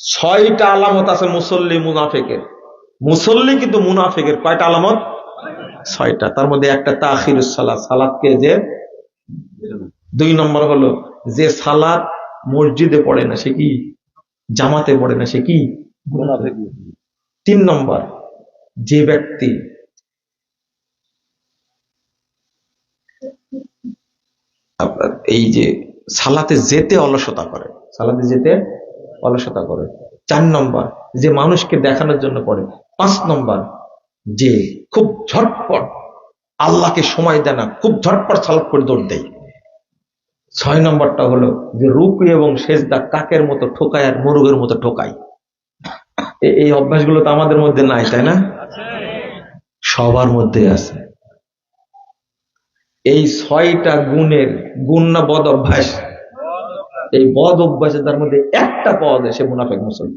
ছয়টা আলামত আছে মুসল্লি মুনাফেকের। মুসল্লি কিন্তু মুনাফেকের কয়টা আলামত? ছয়টা। তার মধ্যে একটা তাহির সালাদ সালাদকে যে? দুই নম্বর হলো, যে সালাদ মসজিদে পড়ে না, সে কি? জামাতে পড়ে না, সে কি? তিন নম্বর, যে ব্যক্তি এই যে সালাতে যেতে অলসতা করে, সালাতে যেতে অলসতা করে। চার নম্বর, যে মানুষকে দেখানোর জন্য পড়ে পাঁচ নম্বর, যে খুব ঝটপট আল্লাহকে সময় দেয় না, খুব ঝটপট সালাত করে দৌড় দেয়। ছয় নম্বরটা হলো যে রুকু এবং সেজদা কাকের মতো ঠোকায় আর মুরুগের মতো ঠোকায়। এই অভ্যাসগুলো তো আমাদের মধ্যে নাই, তাই না? সবার মধ্যে আছে। এই ছয়টা গুণের গুণ না বদ অভ্যাস এই বদ অভ্যাসে তার মধ্যে একটা পাওয়া যায় সে মুনাফেক মুসলমান